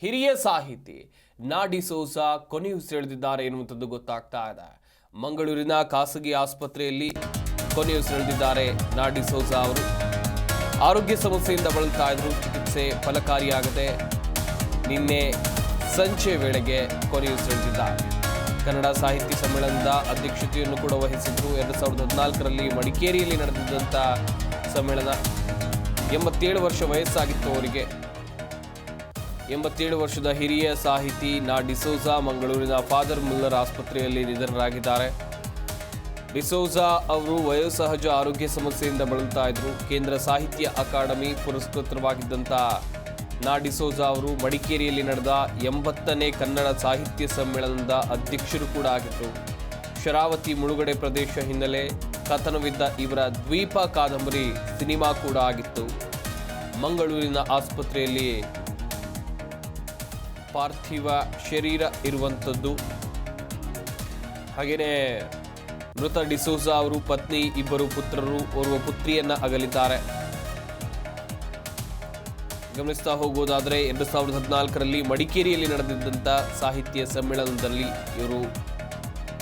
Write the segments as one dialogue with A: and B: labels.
A: ಹಿರಿಯ ಸಾಹಿತಿ ನಾಡಿ ಸೋಸ ಕೊನೆಯುಸಿರೆಳೆದಿದ್ದಾರೆ ಎನ್ನುವಂಥದ್ದು ಗೊತ್ತಾಗ್ತಾ ಇದೆ. ಮಂಗಳೂರಿನ ಖಾಸಗಿ ಆಸ್ಪತ್ರೆಯಲ್ಲಿ ಕೊನೆಯುಸಿರೆಳೆದಿದ್ದಾರೆ ನಾಡಿ ಸೋಸ ಅವರು. ಆರೋಗ್ಯ ಸಮಸ್ಯೆಯಿಂದ ಬಳಲ್ತಾ ಇದ್ರು ಚಿಕಿತ್ಸೆ ಫಲಕಾರಿಯಾಗದೆ ನಿನ್ನೆ ಸಂಜೆ ವೇಳೆಗೆ ಕೊನೆಯುಸಿರೆಳೆದಿದ್ದಾರೆ ಕನ್ನಡ ಸಾಹಿತ್ಯ ಸಮ್ಮೇಳನದ ಅಧ್ಯಕ್ಷತೆಯನ್ನು ಕೂಡ ವಹಿಸಿದ್ರು. ಎರಡು ಸಾವಿರದ ಹದಿನಾಲ್ಕರಲ್ಲಿ ಮಡಿಕೇರಿಯಲ್ಲಿ ನಡೆದಿದ್ದಂಥ ಸಮ್ಮೇಳನ. ಎಂಬತ್ತೇಳು ವರ್ಷ ವಯಸ್ಸಾಗಿತ್ತು ಅವರಿಗೆ. ಎಂಬತ್ತೇಳು ವರ್ಷದ ಹಿರಿಯ ಸಾಹಿತಿ ನಾ ಡಿಸೋಜಾ ಮಂಗಳೂರಿನ ಫಾದರ್ ಮುಲ್ಲರ್ ಆಸ್ಪತ್ರೆಯಲ್ಲಿ ನಿಧನರಾಗಿದ್ದಾರೆ. ಡಿಸೋಜಾ ಅವರು ವಯೋಸಹಜ ಆರೋಗ್ಯ ಸಮಸ್ಯೆಯಿಂದ ಬಳಲ್ತಾ ಇದ್ದರು. ಕೇಂದ್ರ ಸಾಹಿತ್ಯ ಅಕಾಡೆಮಿ ಪುರಸ್ಕೃತರಾಗಿದ್ದಂಥ ನಾ ಡಿಸೋಜಾ ಅವರು ಮಡಿಕೇರಿಯಲ್ಲಿ ನಡೆದ ಎಂಬತ್ತನೇ ಕನ್ನಡ ಸಾಹಿತ್ಯ ಸಮ್ಮೇಳನದ ಅಧ್ಯಕ್ಷರು ಕೂಡ ಆಗಿದ್ದರು. ಶರಾವತಿ ಮುಳುಗಡೆ ಪ್ರದೇಶ ಹಿನ್ನೆಲೆ ಕಥನವಿದ್ದ ಇವರ ದ್ವೀಪ ಕಾದಂಬರಿ ಸಿನಿಮಾ ಕೂಡ ಆಗಿತ್ತು. ಮಂಗಳೂರಿನ ಆಸ್ಪತ್ರೆಯಲ್ಲಿ ಪಾರ್ಥಿವ ಶರೀರ ಇರುವಂಥದ್ದು. ಹಾಗೆಯೇ ಮೃತ ಡಿಸೋಜಾ ಅವರು ಪತ್ನಿ, ಇಬ್ಬರು ಪುತ್ರರು ಓರ್ವ ಪುತ್ರಿಯನ್ನ ಅಗಲಿದ್ದಾರೆ. ಗಮನಿಸ್ತಾ ಹೋಗೋದಾದರೆ ಎರಡು ಸಾವಿರದ ಹದಿನಾಲ್ಕರಲ್ಲಿ ಮಡಿಕೇರಿಯಲ್ಲಿ ನಡೆದಿದ್ದಂಥ ಸಾಹಿತ್ಯ ಸಮ್ಮೇಳನದಲ್ಲಿ ಇವರು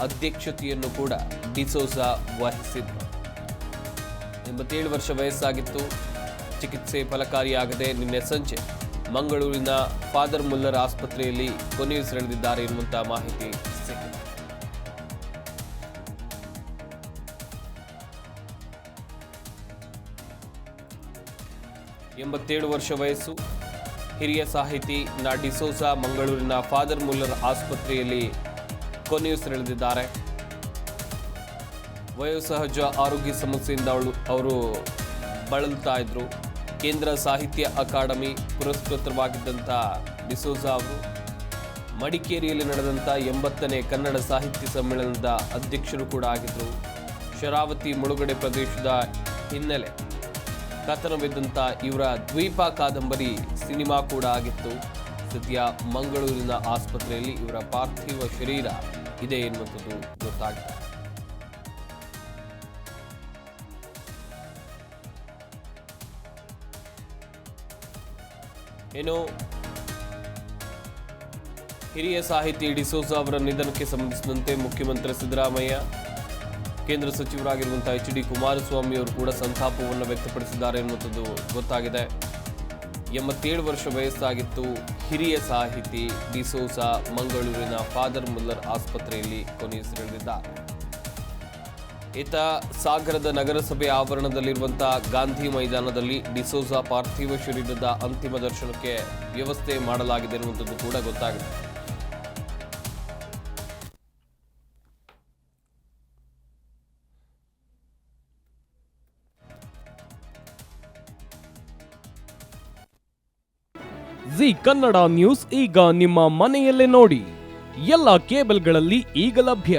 A: ಅಧ್ಯಕ್ಷತೆಯನ್ನು ಕೂಡ ಡಿಸೋಜಾ ವಹಿಸಿದ್ರು ಎಂಬತ್ತೇಳು ವರ್ಷ ವಯಸ್ಸಾಗಿತ್ತು. ಚಿಕಿತ್ಸೆ ಫಲಕಾರಿಯಾಗದೆ ನಿನ್ನೆ ಸಂಜೆ ಮಂಗಳೂರಿನ ಫಾದರ್ ಮುಲ್ಲರ್ ಆಸ್ಪತ್ರೆಯಲ್ಲಿ ಕೊನೆಯುಸಿರೆಳೆದಿದ್ದಾರೆ ಎನ್ನುವಂತಹ ಮಾಹಿತಿ ಸಿಕ್ಕಿದೆ. ಎಂಬತ್ತೇಳು ವರ್ಷ ವಯಸ್ಸು, ಹಿರಿಯ ಸಾಹಿತಿ ನಾ ಡಿಸೋಸಾ ಮಂಗಳೂರಿನ ಫಾದರ್ ಮುಲ್ಲರ್ ಆಸ್ಪತ್ರೆಯಲ್ಲಿ ಕೊನೆಯುಸಿರೆಳೆದಿದ್ದಾರೆ. ವಯೋಸಹಜ ಆರೋಗ್ಯ ಸಮಸ್ಯೆಯಿಂದ ಅವಳು ಅವರು ಬಳಲ್ತಾ ಇದ್ರು. ಕೇಂದ್ರ ಸಾಹಿತ್ಯ ಅಕಾಡೆಮಿ ಪುರಸ್ಕೃತವಾಗಿದ್ದಂಥ ಡಿಸೋಜಾ ಅವರು ಮಡಿಕೇರಿಯಲ್ಲಿ ನಡೆದಂಥ ಎಂಬತ್ತನೇ ಕನ್ನಡ ಸಾಹಿತ್ಯ ಸಮ್ಮೇಳನದ ಅಧ್ಯಕ್ಷರು ಕೂಡ ಆಗಿದ್ದರು. ಶರಾವತಿ ಮುಳುಗಡೆ ಪ್ರದೇಶದ ಹಿನ್ನೆಲೆ ಕಥನವಿದ್ದಂಥ ಇವರ ದ್ವೀಪ ಕಾದಂಬರಿ ಸಿನಿಮಾ ಕೂಡ ಆಗಿತ್ತು. ಸದ್ಯ ಮಂಗಳೂರಿನ ಆಸ್ಪತ್ರೆಯಲ್ಲಿ ಇವರ ಪಾರ್ಥಿವ ಶರೀರ ಇದೆ ಎನ್ನುವಂಥದ್ದು ಗೊತ್ತಾಗಿದೆ. ಏನು ಹಿರಿಯ ಸಾಹಿತಿ ಡಿಸೋಜ ಅವರ ನಿಧನಕ್ಕೆ ಸಂಬಂಧಿಸಿದಂತೆ ಮುಖ್ಯಮಂತ್ರಿ ಸಿದ್ದರಾಮಯ್ಯ, ಕೇಂದ್ರ ಸಚಿವರಾಗಿರುವಂತಹ ಎಚ್ ಡಿ ಕುಮಾರಸ್ವಾಮಿ ಅವರು ಕೂಡ ಸಂತಾಪವನ್ನು ವ್ಯಕ್ತಪಡಿಸಿದ್ದಾರೆ ಎನ್ನುವಂಥದ್ದು ಗೊತ್ತಾಗಿದೆ. ಎಂಬತ್ತೇಳು ವರ್ಷ ವಯಸ್ಸಾಗಿತ್ತು ಹಿರಿಯ ಸಾಹಿತಿ ಡಿಸೋಸ ಮಂಗಳೂರಿನ ಫಾದರ್ ಮುಲ್ಲರ್ ಆಸ್ಪತ್ರೆಯಲ್ಲಿ ಕೊನೆಯುಸಿರೆಳೆದಿದ್ದಾರೆ ಈತ ಸಾಗರದ ನಗರಸಭೆ ಆವರಣದಲ್ಲಿರುವಂತಹ ಗಾಂಧಿ ಮೈದಾನದಲ್ಲಿ ಡಿಸೋಜಾ ಪಾರ್ಥಿವ ಶರೀರದ ಅಂತಿಮ ದರ್ಶನಕ್ಕೆ ವ್ಯವಸ್ಥೆ ಮಾಡಲಾಗಿದೆ ಎನ್ನುವಂಥದ್ದು ಕೂಡ ಗೊತ್ತಾಗಿದೆ
B: ಜಿ ಕನ್ನಡ ನ್ಯೂಸ್ ಈಗ ನಿಮ್ಮ ಮನೆಯಲ್ಲೇ ನೋಡಿ. ಎಲ್ಲ ಕೇಬಲ್ಗಳಲ್ಲಿ ಈಗ ಲಭ್ಯ.